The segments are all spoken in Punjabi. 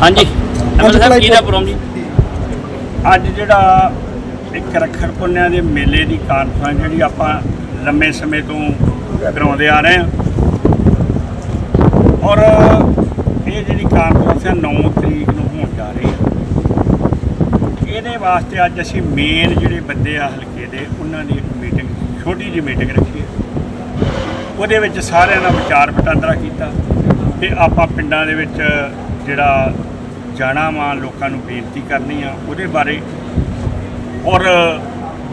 ਪੰਜ ਸਾਹਿਬ ਭਲਾਈ ਕਿਹਦਾ ਪ੍ਰੋਗਰਾਮ ਜੀ? ਅੱਜ ਜਿਹੜਾ ਇੱਕ ਰੱਖੜ ਪੁੰਨਿਆ ਦੇ ਮੇਲੇ ਦੀ ਕਾਨਫਰੰਸ ਜਿਹੜੀ ਆਪਾਂ ਲੰਮੇ ਸਮੇਂ ਤੋਂ ਕਰਾਉਂਦੇ ਆ ਰਹੇ ਹਾਂ। ਔਰ ਇਹ ਜਿਹੜੀ ਕਾਨਫਰੰਸ ਹੈ 9 ਤਰੀਕ ਨੂੰ ਹੋਣ ਜਾ ਰਹੀ ਹੈ। ਇਹਦੇ ਵਾਸਤੇ ਅੱਜ ਅਸੀਂ ਮੇਨ ਜਿਹੜੇ ਬੰਦੇ ਆ ਹਲਕੇ ਦੇ ਉਹਨਾਂ ਦੀ ਇੱਕ ਮੀਟਿੰਗ ਛੋਟੀ ਜਿਹੀ ਮੀਟਿੰਗ ਰੱਖੀ ਹੈ। ਉਹਦੇ ਵਿੱਚ ਸਾਰਿਆਂ ਦਾ ਵਿਚਾਰ ਵਟਾਂਦਰਾ ਕੀਤਾ ਤੇ ਆਪਾਂ ਪਿੰਡਾਂ ਦੇ ਵਿੱਚ ਜਿਹੜਾ ਜਾਣਾ ਵਾ, ਲੋਕਾਂ ਨੂੰ ਬੇਨਤੀ ਕਰਨੀ ਆ ਉਹਦੇ ਬਾਰੇ ਔਰ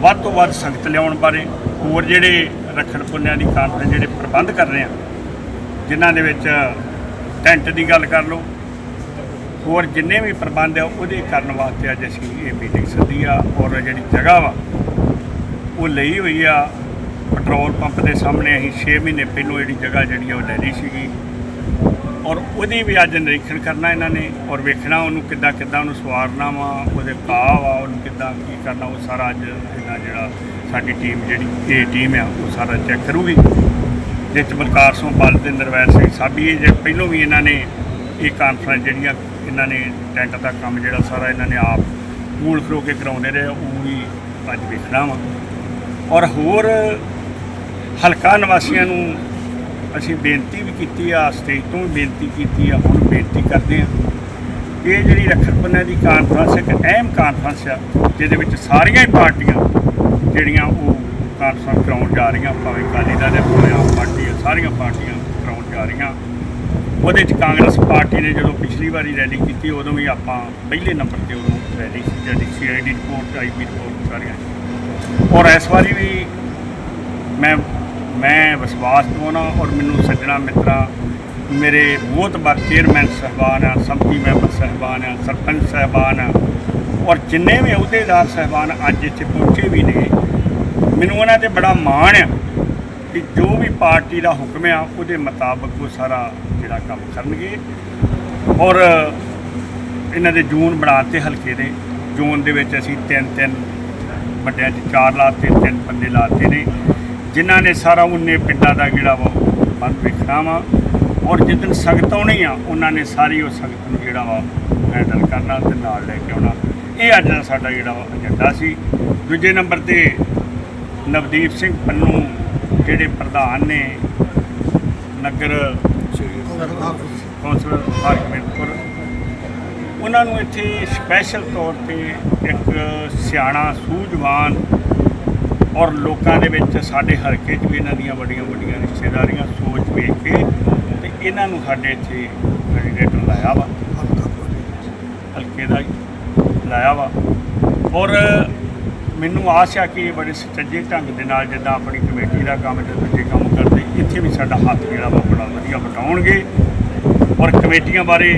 ਵੱਧ ਤੋਂ ਵੱਧ ਸੰਗਤ ਲਿਆਉਣ ਬਾਰੇ ਹੋਰ ਜਿਹੜੇ ਰੱਖੜ ਪੁੰਨਿਆ ਦੀ ਕਾਨਫਰੰਸ ਜਿਹੜੇ ਪ੍ਰਬੰਧ ਕਰ ਰਹੇ ਆ, ਜਿਨ੍ਹਾਂ ਦੇ ਵਿੱਚ ਟੈਂਟ ਦੀ ਗੱਲ ਕਰ ਲਓ, ਹੋਰ ਜਿੰਨੇ ਵੀ ਪ੍ਰਬੰਧ ਆ ਉਹਦੇ ਕਰਨ ਵਾਸਤੇ ਅੱਜ ਅਸੀਂ ਇਹ ਮੀਟਿੰਗ ਸੱਦੀ ਆ ਔਰ ਜਿਹੜੀ ਜਗ੍ਹਾ ਵਾ, ਉਹ ਲਈ ਹੋਈ ਆ, ਪੈਟਰੋਲ ਪੰਪ ਦੇ ਸਾਹਮਣੇ ਅਸੀਂ 6 ਮਹੀਨੇ ਪਹਿਲੋਂ ਜਿਹੜੀ ਜਗ੍ਹਾ ਜਿਹੜੀ ਆ ਉਹ ਲੈ ਲਈ ਸੀਗੀ। ਔਰ ਉਹਦੀ ਵੀ ਅੱਜ ਨਿਰੀਖਣ ਕਰਨਾ ਇਹਨਾਂ ਨੇ ਔਰ ਵੇਖਣਾ ਉਹਨੂੰ ਕਿੱਦਾਂ ਕਿੱਦਾਂ ਉਹਨੂੰ ਸਵਾਰਨਾ ਵਾ, ਉਹਦੇ ਕਾਹ ਵਾ ਉਹਨੂੰ ਕਿੱਦਾਂ ਕੀ ਕਰਨਾ, ਉਹ ਸਾਰਾ ਅੱਜ ਇਹਨਾਂ ਜਿਹੜਾ ਸਾਡੀ ਟੀਮ ਜਿਹੜੀ ਇਹ ਟੀਮ ਆ, ਉਹ ਸਾਰਾ ਚੈੱਕ ਕਰੂਗੀ। ਜਿਸ 'ਚ ਬਲਕਾਰ ਸਿੰਘ ਬਲ ਤੇ ਨਰਵੈਰ ਸਿੰਘ ਸਾਬੀ ਜੇ ਪਹਿਲੋਂ ਵੀ ਇਹਨਾਂ ਨੇ ਇਹ ਕਾਨਫਰੰਸ ਜਿਹੜੀਆਂ ਇਹਨਾਂ ਨੇ ਟੈਂਟ ਦਾ ਕੰਮ ਜਿਹੜਾ ਸਾਰਾ ਇਹਨਾਂ ਨੇ ਆਪ ਮੂਲ ਖਰੋ ਕੇ ਕਰਾਉਂਦੇ ਰਹੇ, ਉਹ ਵੀ ਅੱਜ ਵੇਖਣਾ ਵਾ। ਔਰ ਹੋਰ ਹਲਕਾ ਨਿਵਾਸੀਆਂ ਨੂੰ ਅਸੀਂ ਬੇਨਤੀ ਵੀ ਕੀਤੀ ਆ, ਸਟੇਜ ਤੋਂ ਵੀ ਬੇਨਤੀ ਕੀਤੀ ਆ, ਹੁਣ ਬੇਨਤੀ ਕਰਦੇ ਆ ਇਹ ਜਿਹੜੀ ਰੱਖੜ ਬੰਨ੍ਹਿਆ ਦੀ ਕਾਨਫਰੰਸ ਇੱਕ ਅਹਿਮ ਕਾਨਫਰੰਸ ਆ, ਜਿਹਦੇ ਵਿੱਚ ਸਾਰੀਆਂ ਹੀ ਪਾਰਟੀਆਂ ਜਿਹੜੀਆਂ ਉਹ ਕਾਨਫਰੰਸ ਕਰਾਉਣ ਜਾ ਰਹੀਆਂ, ਭਾਵੇਂ ਅਕਾਲੀ ਦਲ ਹੈ, ਭਾਵੇਂ ਆਮ ਪਾਰਟੀ ਹੈ, ਸਾਰੀਆਂ ਪਾਰਟੀਆਂ ਕਰਾਉਣ ਜਾ ਰਹੀਆਂ। ਉਹਦੇ ਚ ਕਾਂਗਰਸ ਪਾਰਟੀ ਨੇ ਜਦੋਂ ਪਿਛਲੀ ਵਾਰੀ ਰੈਲੀ ਕੀਤੀ, ਉਦੋਂ ਵੀ ਆਪਾਂ ਪਹਿਲੇ ਨੰਬਰ ਤੇ ਉਦੋਂ ਰੈਲੀ ਸੀ, ਜਿਹੜੀ ਸੀਆਈਡੀ ਰਿਪੋਰਟ ਆਈਪੀ ਰਿਪੋਰਟ ਸਾਰੀਆਂ। ਔਰ ਇਸ ਵਾਰੀ ਵੀ ਮੈਂ ਮੈਂ ਵਿਸ਼ਵਾਸ ਦਵਾਉਣਾ ਔਰ ਮੈਨੂੰ ਸੱਜਣਾ ਮਿੱਤਰਾ, ਮੇਰੇ ਬਹੁਤ ਬਾਰ ਚੇਅਰਮੈਨ ਸਾਹਿਬਾਨ ਆ ਸੰਪਤੀ ਮੈਂਬਰ ਸਾਹਿਬਾਨ ਆ, ਸਰਪੰਚ ਸਾਹਿਬਾਨ ਆ, ਔਰ ਜਿੰਨੇ ਵੀ ਅਹੁਦੇਦਾਰ ਸਾਹਿਬਾਨ ਅੱਜ ਇੱਥੇ ਪਹੁੰਚੇ ਵੀ ਨੇ, ਮੈਨੂੰ ਉਹਨਾਂ ਤੇ ਬੜਾ ਮਾਣ ਆ ਕਿ ਜੋ ਵੀ ਪਾਰਟੀ ਦਾ ਹੁਕਮ ਆ, ਉਹਦੇ ਮੁਤਾਬਕ ਉਹ ਸਾਰਾ ਜਿਹੜਾ ਕੰਮ ਕਰਨਗੇ। ਔਰ ਇਹਨਾਂ ਦੇ ਜੂਨ ਬਣਾਤੇ ਹਲਕੇ ਦੇ, ਜੂਨ ਦੇ ਵਿੱਚ ਅਸੀਂ ਤਿੰਨ ਤਿੰਨ ਵੱਡਿਆਂ 'ਚ ਚਾਰ ਲਾਤੇ ਤਿੰਨ ਬੰਦੇ ਲਾਤੇ ਨੇ। ਜਿਨ੍ਹਾਂ ਨੇ ਸਾਰਾ ਉਹਨੇ ਪਿੰਡਾਂ ਦਾ ਜਿਹੜਾ ਵਾ ਮਨ ਵੇਖਣਾ ਵਾ, ਔਰ ਜਿੱਦਣ ਸੰਗਤ ਆਉਣੀ ਆ, ਉਹਨਾਂ ਨੇ ਸਾਰੀ ਉਹ ਸੰਗਤ ਨੂੰ ਜਿਹੜਾ ਵਾ ਹੈਂਡਲ ਕਰਨਾ ਤੇ ਨਾਲ ਲੈ ਕੇ ਆਉਣਾ। ਇਹ ਅੱਜ ਦਾ ਸਾਡਾ ਜਿਹੜਾ ਵਾ ਏਜੰਡਾ ਸੀ। ਦੂਜੇ ਨੰਬਰ ਤੇ ਨਵਦੀਪ ਸਿੰਘ ਪੰਨੂ, ਜਿਹੜੇ ਪ੍ਰਧਾਨ ਨੇ ਨਗਰ ਕੌਂਸਲਰ ਹਰਮਿੰਦਪੁਰ ਉਹਨਾਂ ਨੂੰ ਇੱਥੇ ਸਪੈਸ਼ਲ ਤੌਰ ਤੇ ਇੱਕ ਸਿਆਣਾ, ਸੂਝਵਾਨ ਔਰ ਲੋਕਾਂ ਦੇ ਵਿੱਚ ਸਾਡੇ ਹਲਕੇ 'ਚ ਵੀ ਇਹਨਾਂ ਦੀਆਂ ਵੱਡੀਆਂ ਵੱਡੀਆਂ ਰਿਸ਼ਤੇਦਾਰੀਆਂ ਸੋਚ ਵੇਖ ਕੇ ਤੇ ਇਹਨਾਂ ਨੂੰ ਸਾਡੇ ਇੱਥੇ ਕੈਂਡੀਡੇਟ ਲਾਇਆ ਵਾ। ਹਲਕੇ ਦਾ ਹੀ ਲਾਇਆ ਵਾ। ਔਰ ਮੈਨੂੰ ਆਸ ਆ ਕਿ ਇਹ ਬੜੇ ਸੁਚੱਜੇ ਢੰਗ ਦੇ ਨਾਲ ਜਿੱਦਾਂ ਆਪਣੀ ਕਮੇਟੀ ਦਾ ਕੰਮ ਤੇ ਦੂਜੇ ਕੰਮ ਕਰਦੇ, ਇੱਥੇ ਵੀ ਸਾਡਾ ਹੱਥ ਜਿਹੜਾ ਵਾ ਬੜਾ ਵਧੀਆ ਵਟਾਉਣਗੇ। ਔਰ ਕਮੇਟੀਆਂ ਬਾਰੇ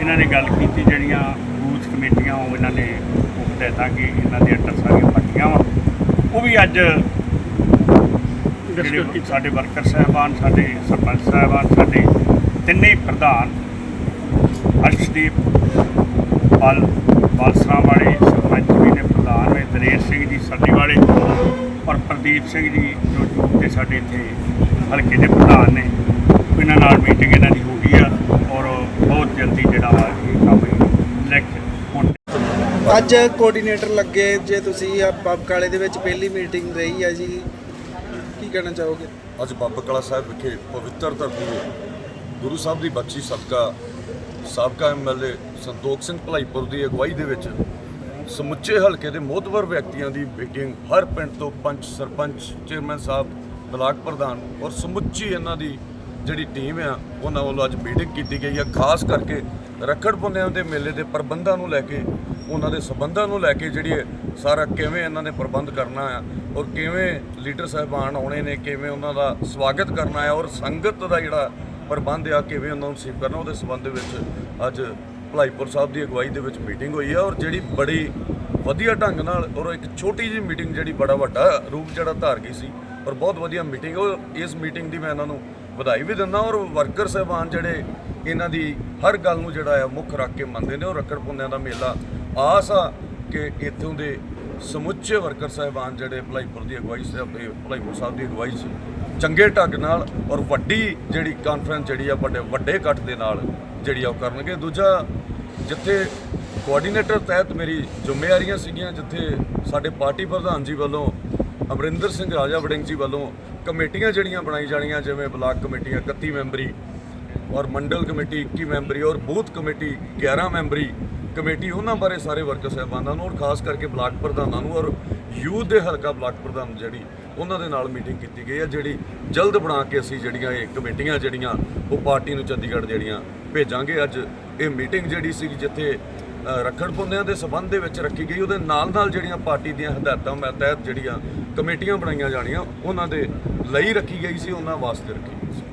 ਇਹਨਾਂ ਨੇ ਗੱਲ ਕੀਤੀ, ਜਿਹੜੀਆਂ ਬੂਥ ਕਮੇਟੀਆਂ ਉਹ ਇਹਨਾਂ ਨੇ ਉਹ ਹਦਾਇਤਾਂ ਕਿ ਇਹਨਾਂ ਦੀਆਂ ਅੰਡਰ ਸਾਰੀਆਂ ਪਾਰਟੀਆਂ ਵਾ। ਵੀ ਅੱਜ ਜਿਹੜੇ ਸਾਡੇ ਵਰਕਰ ਸਾਹਿਬਾਨ, ਸਾਡੇ ਸਰਪੰਚ ਸਾਹਿਬਾਨ, ਸਾਡੇ ਤਿੰਨੇ ਪ੍ਰਧਾਨ ਅਰਸ਼ਦੀਪ ਪਾਲ ਪਾਲਸਰਾ ਵਾਲੇ ਸਰਪੰਚ ਵੀ ਨੇ, ਪ੍ਰਧਾਨ ਨੇ, ਦਲੇਰ ਸਿੰਘ ਜੀ ਸਾਡੀ ਵਾਲੇ ਔਰ ਪ੍ਰਦੀਪ ਸਿੰਘ ਜੀ ਜੋ ਜੂਪ ਦੇ ਸਾਡੇ ਇੱਥੇ ਹਲਕੇ ਦੇ ਪ੍ਰਧਾਨ ਨੇ, ਇਹਨਾਂ ਨਾਲ ਮੀਟਿੰਗ ਇਹਨਾਂ ਦੀ ਹੋ ਗਈ ਆ ਔਰ ਬਹੁਤ ਜਲਦੀ ਜਿਹੜਾ ਵਾ ਇਹ ਕੰਮ ਲੈ ਕੇ ਹੁਣ ਅੱਜ ਕੋਆਰਡੀਨੇਟਰ ਲੱਗੇ ਜੇ ਤੁਸੀਂ ਆ ਪੱਬ ਕਾਲੇ ਦੇ ਵਿੱਚ ਪਹਿਲੀ ਮੀਟਿੰਗ ਰਹੀ ਹੈ ਜੀ, ਕੀ ਕਹਿਣਾ ਚਾਹੋਗੇ? ਅੱਜ ਬਾਬਾ ਕਲਾ ਸਾਹਿਬ ਵਿਖੇ ਪਵਿੱਤਰ ਧਰਤੀ ਦੇ ਗੁਰੂ ਸਾਹਿਬ ਦੀ ਬਖਸ਼ੀ ਸਦਕਾ ਸਾਬਕਾ ਐਮਐਲਏ ਸੰਤੋਖ ਸਿੰਘ ਭਲਾਈਪੁਰ ਦੀ ਅਗਵਾਈ ਦੇ ਵਿੱਚ ਸਮੁੱਚੇ ਹਲਕੇ ਦੇ ਮੋਹਤਵਰ ਵਿਅਕਤੀਆਂ ਦੀ ਮੀਟਿੰਗ ਹਰ ਪਿੰਡ ਤੋਂ ਪੰਚ ਸਰਪੰਚ ਚੇਅਰਮੈਨ ਸਾਹਿਬ, ਬਲਾਕ ਪ੍ਰਧਾਨ ਔਰ ਸਮੁੱਚੀ ਇਹਨਾਂ ਦੀ ਜਿਹੜੀ ਟੀਮ ਆ, ਉਹਨਾਂ ਵੱਲੋਂ ਅੱਜ ਮੀਟਿੰਗ ਕੀਤੀ ਗਈ ਆ, ਖਾਸ ਕਰਕੇ ਰੱਖੜ ਪੁੰਨਿਆਂ ਦੇ ਮੇਲੇ ਦੇ ਪ੍ਰਬੰਧਾਂ ਨੂੰ ਲੈ ਕੇ ਉਹਨਾਂ ਦੇ ਸਬੰਧਾਂ ਨੂੰ ਲੈ ਕੇ ਜਿਹੜੀ ਇਹ ਸਾਰਾ ਕਿਵੇਂ ਇਹਨਾਂ ਨੇ ਪ੍ਰਬੰਧ ਕਰਨਾ ਆ ਔਰ ਕਿਵੇਂ ਲੀਡਰ ਸਾਹਿਬਾਨ ਆਉਣੇ ਨੇ, ਕਿਵੇਂ ਉਹਨਾਂ ਦਾ ਸਵਾਗਤ ਕਰਨਾ ਹੈ ਔਰ ਸੰਗਤ ਦਾ ਜਿਹੜਾ ਪ੍ਰਬੰਧ ਆ, ਕਿਵੇਂ ਉਹਨਾਂ ਨੂੰ ਸੀਵ ਕਰਨਾ, ਉਹਦੇ ਸਬੰਧ ਵਿੱਚ ਅੱਜ ਭਲਾਈਪੁਰ ਸਾਹਿਬ ਦੀ ਅਗਵਾਈ ਦੇ ਵਿੱਚ ਮੀਟਿੰਗ ਹੋਈ ਆ ਔਰ ਜਿਹੜੀ ਬੜੀ ਵਧੀਆ ਢੰਗ ਨਾਲ ਔਰ ਇੱਕ ਛੋਟੀ ਜਿਹੀ ਮੀਟਿੰਗ ਜਿਹੜੀ ਬੜਾ ਵੱਡਾ ਰੂਪ ਜਿਹੜਾ ਧਾਰ ਗਈ ਸੀ ਔਰ ਬਹੁਤ ਵਧੀਆ ਮੀਟਿੰਗ ਉਹ ਇਸ ਮੀਟਿੰਗ ਦੀ ਮੈਂ ਇਹਨਾਂ ਨੂੰ ਵਧਾਈ ਵੀ ਦਿੰਦਾ ਔਰ ਵਰਕਰ ਸਾਹਿਬਾਨ ਜਿਹੜੇ ਇਹਨਾਂ ਦੀ ਹਰ ਗੱਲ ਨੂੰ ਜਿਹੜਾ ਆ ਮੁੱਖ ਰੱਖ ਕੇ ਮੰਨਦੇ ਨੇ, ਉਹ ਰੱਖੜ ਪੁੰਨਿਆਂ ਦਾ ਮੇਲਾ। ਆਸ ਆ ਕਿ ਇੱਥੋਂ ਦੇ ਸਮੁੱਚੇ ਵਰਕਰ ਸਾਹਿਬਾਨ ਜਿਹੜੇ ਭਲਾਈਪੁਰ ਦੀ ਅਗਵਾਈ ਸਾਹਿਬ ਦੇ ਭਲਾਈਪੁਰ ਸਾਹਿਬ ਦੀ ਅਗਵਾਈ 'ਚ ਚੰਗੇ ਢੰਗ ਨਾਲ ਔਰ ਵੱਡੀ ਜਿਹੜੀ ਕਾਨਫਰੰਸ ਜਿਹੜੀ ਆ ਵੱਡੇ ਵੱਡੇ ਇਕੱਠ ਦੇ ਨਾਲ ਜਿਹੜੀ ਆ ਉਹ ਕਰਨਗੇ। ਦੂਜਾ, ਜਿੱਥੇ ਕੋਆਰਡੀਨੇਟਰ ਤਹਿਤ ਮੇਰੀ ਜ਼ਿੰਮੇਵਾਰੀਆਂ ਸੀਗੀਆਂ, ਜਿੱਥੇ ਸਾਡੇ ਪਾਰਟੀ ਪ੍ਰਧਾਨ ਜੀ ਵੱਲੋਂ, ਅਮਰਿੰਦਰ ਸਿੰਘ ਰਾਜਾ ਵੜਿੰਗ ਜੀ ਵੱਲੋਂ ਕਮੇਟੀਆਂ ਜਿਹੜੀਆਂ ਬਣਾਈ ਜਾਣੀਆਂ, ਜਿਵੇਂ ਬਲਾਕ ਕਮੇਟੀਆਂ 31 ਮੈਂਬਰੀ ਔਰ ਮੰਡਲ ਕਮੇਟੀ 21 ਮੈਂਬਰੀ ਔਰ ਬੂਥ ਕਮੇਟੀ 11 ਮੈਂਬਰੀ ਕਮੇਟੀ, ਉਹਨਾਂ ਬਾਰੇ ਸਾਰੇ ਵਰਕਰ ਸਾਹਿਬਾਨਾਂ ਨੂੰ ਔਰ ਖਾਸ ਕਰਕੇ ਬਲਾਕ ਪ੍ਰਧਾਨਾਂ ਨੂੰ ਔਰ ਯੂਥ ਦੇ ਹਲਕਾ ਬਲਾਕ ਪ੍ਰਧਾਨ ਜਿਹੜੀ, ਉਹਨਾਂ ਦੇ ਨਾਲ ਮੀਟਿੰਗ ਕੀਤੀ ਗਈ ਹੈ, ਜਿਹੜੀ ਜਲਦ ਬਣਾ ਕੇ ਅਸੀਂ ਜਿਹੜੀਆਂ ਇਹ ਕਮੇਟੀਆਂ ਜਿਹੜੀਆਂ, ਉਹ ਪਾਰਟੀ ਨੂੰ ਚੰਡੀਗੜ੍ਹ ਜਿਹੜੀਆਂ ਭੇਜਾਂਗੇ। ਅੱਜ ਇਹ ਮੀਟਿੰਗ ਜਿਹੜੀ ਸੀ ਜਿੱਥੇ ਰੱਖੜ ਪੁੰਨਿਆਂ ਦੇ ਸਬੰਧ ਦੇ ਵਿੱਚ ਰੱਖੀ ਗਈ, ਉਹਦੇ ਨਾਲ ਨਾਲ ਜਿਹੜੀਆਂ ਪਾਰਟੀ ਦੀਆਂ ਹਦਾਇਤਾਂ ਮੈਂ ਤਹਿਤ ਜਿਹੜੀਆਂ ਕਮੇਟੀਆਂ ਬਣਾਈਆਂ ਜਾਣੀਆਂ, ਉਹਨਾਂ ਦੇ ਲਈ ਰੱਖੀ ਗਈ ਸੀ, ਉਹਨਾਂ ਵਾਸਤੇ ਰੱਖੀ ਗਈ ਸੀ।